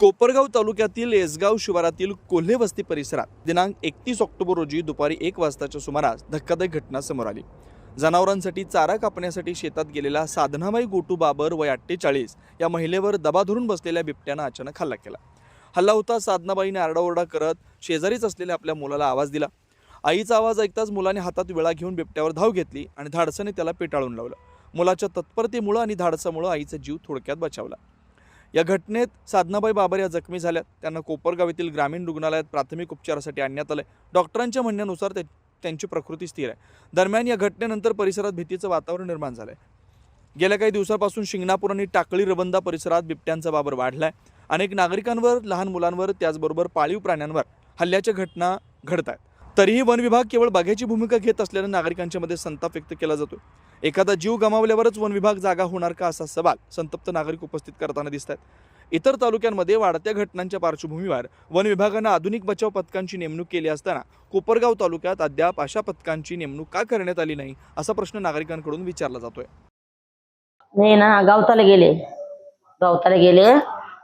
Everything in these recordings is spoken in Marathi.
कोपरगाव तालुक्यातील येसगाव शिवारातील कोल्हे वस्ती परिसरात दिनांक एकतीस ऑक्टोबर रोजी दुपारी एक वाजताच्या सुमारास धक्कादायक घटना समोर आली. जनावरांसाठी चारा कापण्यासाठी शेतात गेलेला साधनाबाई गोटू बाबर वय अठ्ठेचाळीस या महिलेवर दबा धरून बसलेल्या बिबट्यानं अचानक हल्ला केला. हल्ला होता साधनाबाईने आरडाओरडा करत शेजारीच असलेल्या आपल्या मुलाला आवाज दिला. आईचा आवाज ऐकताच मुलाने हातात विळा घेऊन बिबट्यावर धाव घेतली आणि धाडसाने त्याला पेटाळून लावलं. मुलाच्या तत्परतेमुळं आणि धाडसामुळं आईचा जीव थोडक्यात बचावला. या घटनेत साधनाबाई बाबर या जखमी झाल्यात. त्यांना कोपरगाव येथील ग्रामीण रुग्णालयात प्राथमिक उपचारासाठी आणण्यात आलं डॉक्टरांच्या म्हणण्यानुसार ते- त्यांची प्रकृती स्थिर आहे. दरम्यान या घटनेनंतर परिसरात भीतीचं वातावरण निर्माण झालं आहे गेल्या काही दिवसापासून शिंगणापूर आणि टाकळी रबंदा परिसरात बिबट्यांचा बावर वाढला आहे अनेक नागरिकांवर लहान मुलांवर त्याचबरोबर पाळीव प्राण्यांवर हल्ल्याच्या घटना घडत आहेत तरीही वन विभाग केवळ बघ्याची भूमिका घेत असल्यानं नागरिकांच्या मध्ये संताप व्यक्त केला जातो एखादा जीव गमावल्यावरच वन विभाग जागा होणार का असा सवाल संतप्त नागरिक उपस्थित करताना दिसत आहेत इतर तालुक्यांमध्ये वाढत्या घटनांच्या पार्श्वभूमीवर वन विभागानं आधुनिक बचाव पथकांची नेमणूक केली असताना कोपरगाव तालुक्यात अद्याप अशा पथकांची नेमणूक का करण्यात आली नाही असा प्रश्न नागरिकांकडून विचारला जातोय. नाही ना गावताला गेले. गावताला गेले.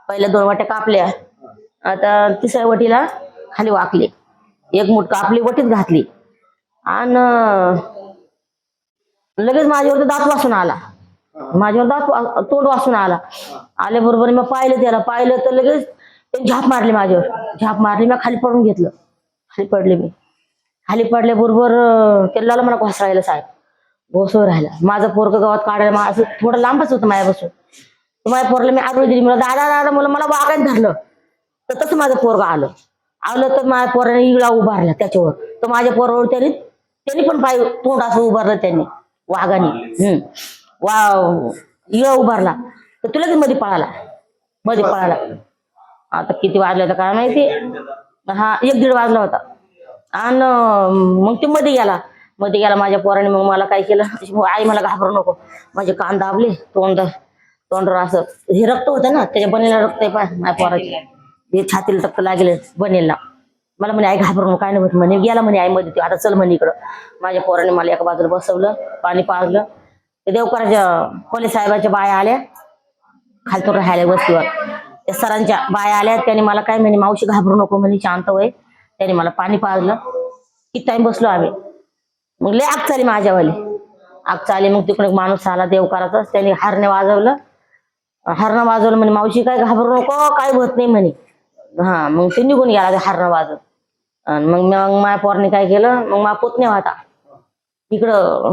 पहिल्या दोन वाट्या कापल्या. आता तिसऱ्या वटीला खाली वाकले. एक मूठ आपली वटीत घातली. आणि लगेच माझ्यावर दात वासून आला. माझ्यावर दात तोंड वासून आला. आल्याबरोबर मी पाहिलं त्याला पाहिलं तर लगेच झाप मारली माझ्यावर. झाप मारली मी खाली पडून घेतलं. खाली पडले मी. खाली पडल्याबरोबर बरोबर त्याला मला घोसरायला साहेब. घोसवर राहिला. माझं पोरग गावात काढायला असं थोडं लांबच होतं माझ्यापासून माझ्या पोरला मी आरोग्य दिली. मला दादा दादा मला मला वागायला धरलं. तर तसं माझं पोरग आलं. आलं तर माझ्या पोराने इगळा उभारला त्याच्यावर. तर माझ्या पोरावर त्यांनी त्यांनी पण पाय तोंड असं उभारलं त्यांनी वाघाने. हम्म. वा इगळा उभारला. तर तुला मध्ये पळाला? मध्ये पळाला. आता किती वाजलं तर काय माहिती? हा एक दीड वाजला होता. आणि मग ते मध्ये गेला. मध्ये गेला माझ्या पोराने मग मला काय केलं? आई मला घाबरू नको. माझे कान दाबले तोंड तोंडवर असं हे रक्त होतं ना त्याच्या बनेला रक्त आहे पाय माझ्या पोराचे. छातीला तक्क लागले बनेलला मला म्हणे आई घाबरून काय नाही होत. म्हणे गेला म्हणे आई मध्ये आता चल म्हणे इकडं. माझ्या पोराने मला एका बाजूला बसवलं पाणी पाजलं. ते देवकराच्या पोलीस साहेबाच्या बाया आल्या खालतून राहायला वस्तीवर. त्या सरांच्या बाया आल्या त्याने मला काय म्हणे मावशी घाबरू नको म्हणे शांत वय त्याने मला पाणी पाजलं. किती टाइम बसलो आम्ही. मग लय आग चाली माझ्यावाली. आग चाली मग तिकडे एक माणूस आला देवकाराचा त्याने हरणे वाजवलं. हरणं वाजवलं म्हणे मावशी काय घाबरू नको काय होत नाही म्हणे. हा मग ते निघून गेला ते हरणं वाजत. आणि मग मग माझ्या पोराने काय केलं मग माझा पुतण्या होता. इकडं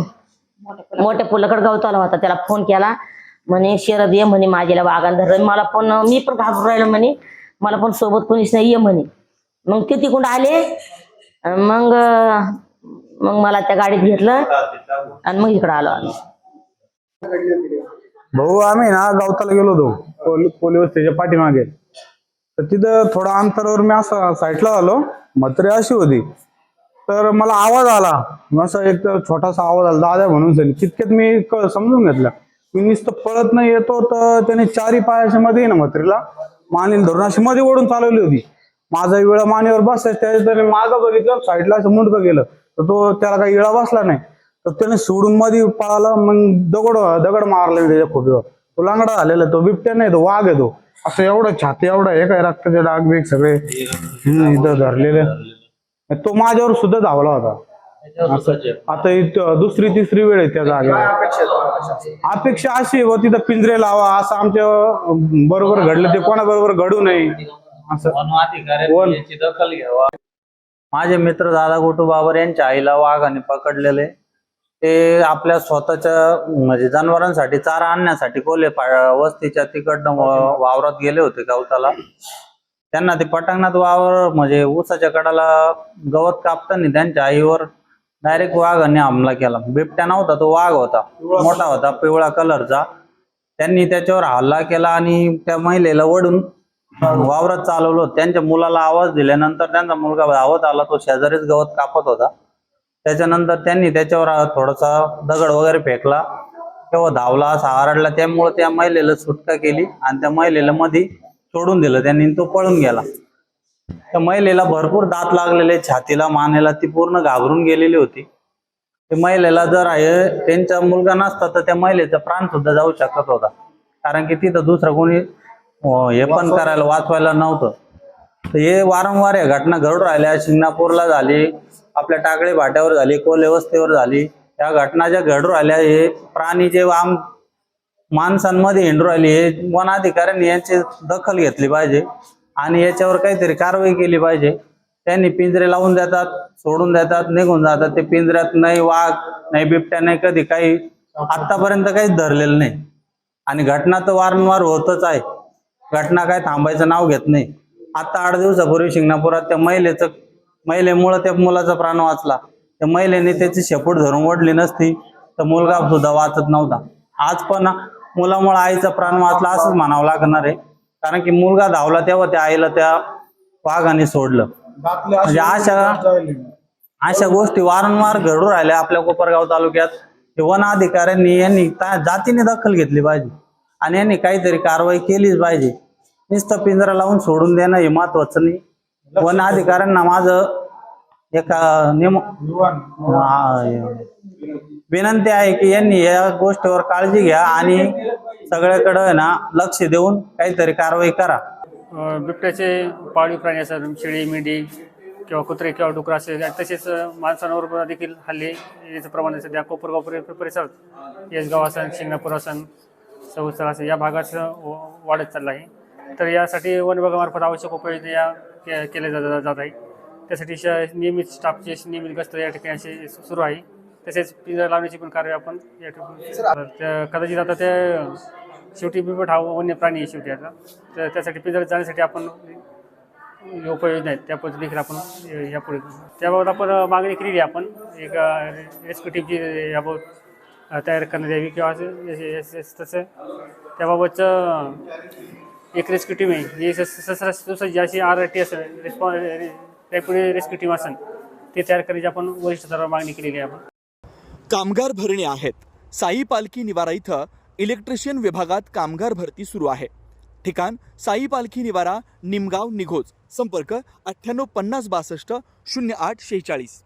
मोठ्या पुलाकडे गवताला होता त्याला फोन केला. म्हणे शरद ये म्हणे माझ्याला वागान धरलं. मला पण मी पण घाबरून राहिलो म्हणे. मला पण सोबत कोणीच नाही ये म्हणे. मग ते तिकडून आले. मग मग मला त्या गाडीत घेतलं. आणि मग इकडं आलो आम्ही. भाऊ आम्ही ना गावताला गेलो होतो. पोल- पोलीस वस्तीच्या पाठीमागे. तर तिथं थोडा अंतरावर मी असं साईडला आलो. म्हातारी अशी होती. तर मला आवाज आला. असा एक तर छोटासा आवाज आला. दादा म्हणून सनी तितक्यात मी समजून घेतलं. मी नुसतं पळत नाही येतो तर त्याने चारी पायाच्या मध्ये ना म्हातारीला मानेल धरून अशी मध्ये ओढून चालवली होती. माझा विळा मानेवर बसायचं त्याच्या त्याने मागं बघितलं साईडला असं मुंडकं गेलं तर तो त्याला काही इळा बसला नाही. तर त्याने सोडून मध्ये पळाला मग दगड दगड मारला त्याच्या खोपीवर. तो लांगडा झालेला तो बिबट्या नाही तो वाघ आहे तो. असं एवढं छाती एवढं हे काय रक्ताचे डाग बिग सगळे. हम्म, इथं धरलेले तो माझ्यावर सुद्धा धावला होता. असं. आता इथं दुसरी तिसरी वेळ आहे त्या जागेवर. अपेक्षा अशी आहे व तिथं पिंजरे लावा असं आमच्या अं, बरोबर घडलं ते कोणाबरोबर घडू नये. असं. वन याची दखल घ्यावा माझे मित्र दादा गोटू बाबर यांच्या आईला वाघाने पकडलेले ते आपल्या स्वतःच्या म्हणजे जनावरांसाठी चारा आणण्यासाठी कोले पा- वस्तीच्या तिकडनं वावरात गेले होते गवताला. त्यांना ते पटांगणात वावर म्हणजे ऊसाच्या कडाला गवत कापताना त्यांच्या आईवर डायरेक्ट वाघाने हमला केला. बिबट्या नव्हता तो वाघ होता. मोठा होता पिवळा कलरचा त्यांनी त्याच्यावर हल्ला केला आणि त्या महिलेला ओढून वावरात चालवलं. त्यांच्या मुलाला आवाज दिल्यानंतर त्यांचा मुलगा धावत आला तो शेजारीच गवत कापत होता. त्याच्यानंतर त्यांनी त्याच्यावर थोडासा दगड वगैरे फेकला. तेव्हा धावला असा आरडला. त्यामुळे त्या महिलेला सुटका केली आणि त्या महिलेला मध्ये सोडून दिलं. त्यांनी तो पळून गेला. त्या महिलेला भरपूर दात लागलेले छातीला मानेला ती पूर्ण घाबरून गेलेली होती. ते महिलेला जर आहे त्यांचा मुलगा नसता तर त्या महिलेचा प्राण सुद्धा जाऊ शकत होता. कारण की तिथं दुसरं कोणी हे पण करायला वाचवायला नव्हतं. हे वारंवार या घटना घडून राहिल्या. शिंगणापूरला झाली. आपल्या टाकळे भाट्यावर झाली कोले वस्तीवर झाली. या घटना ज्या घडू राहिल्या हे प्राणी जे आम माणसांमध्ये हिंडू राहिली हे वन अधिकाऱ्यांनी यांची दखल घेतली पाहिजे. आणि याच्यावर काहीतरी कारवाई केली पाहिजे. त्यांनी पिंजरे लावून देतात सोडून देतात निघून जातात. ते पिंजऱ्यात नाही वाघ नाही बिबट्या नाही कधी काही आतापर्यंत काहीच धरलेलं नाही. आणि घटना तर वारंवार होतच आहे. घटना काय थांबायचं नाव घेत नाही. आता आठ दिवसापूर्वी शिंगणापुरात त्या महिलेचं महिलेमुळं त्या मुलाचा प्राण वाचला. त्या महिलेने त्याची शेपूट धरून ओढली नसती तर मुलगा सुद्धा वाचत नव्हता. आज पण मुलामुळे आईचा प्राण वाचला असंच म्हणावं लागणार आहे. कारण की मुलगा धावला तेव्हा त्या आईला त्या वाघाने सोडलं. म्हणजे अशा अशा गोष्टी वारंवार घडू राहिल्या आपल्या कोपरगाव तालुक्यात. वन अधिकाऱ्यांनी यांनी जातीने दखल घेतली पाहिजे. आणि यांनी काहीतरी कारवाई केलीच पाहिजे. नुसतं पिंजरा लावून सोडून देणं हे महत्वाचं नाही. वन अधिकाऱ्यांना माझं एका निम हा, विनंती आहे की यांनी या गोष्टीवर काळजी घ्या आणि सगळ्याकडं ना लक्ष देऊन काहीतरी कारवाई करा. बिबट्याचे पाळीव प्राणी असतात शेळी मेंढी किंवा कुत्रे किंवा डुकर असे. तसेच माणसांवर देखील हल्ले याचं प्रमाण सध्या कोपरगाव परि- परिसरात येसगाव असन शिंगणापूर असन सौस्थळ असेल या व- वाढत चाललं आहे. तर यासाठी वन विभागामार्फत आवश्यक उपाययोजना या के- केले जात जात आहे. त्यासाठी श नियमित स्टाफची नियमित गस्त या ठिकाणी अशी सुरू आहे. तसेच पिंजरा लावण्याची पण कार्य आपण या ठिकाणी कदाचित आता ते शेवटी बिबट हा वन्य प्राणी आहे शेवटी आता. तर त्यासाठी पिंजरा जाण्यासाठी आपण उपाययोजना आहेत. त्या पद्धती देखील आपण यापुढे त्याबाबत आपण मागणी केलेली आहे आपण. एक रेस्क्यू टीमची याबाबत तयार करण्यात यावी किंवा असं- तसं. त्याबाबतचं एक रेस्क्यू टीम आहे. जी सुसज्ज अशी आर टी असेल रिस्पॉन्स रॅपिड रेस्क्यू टीम असेल ते तयार करण्याची आपण वरिष्ठ स्तरावर मागणी केलेली आहे. आपण कामगार भरणे आहेत. साई पालखी निवारा इथं इलेक्ट्रिशियन विभागात कामगार भरती सुरू आहे. ठिकाण साई पालखी निवारा निमगाव निघोज. संपर्क अठ्ठ्याण्णव पन्नास बासष्ट शून्य आठ शेहेचाळीस.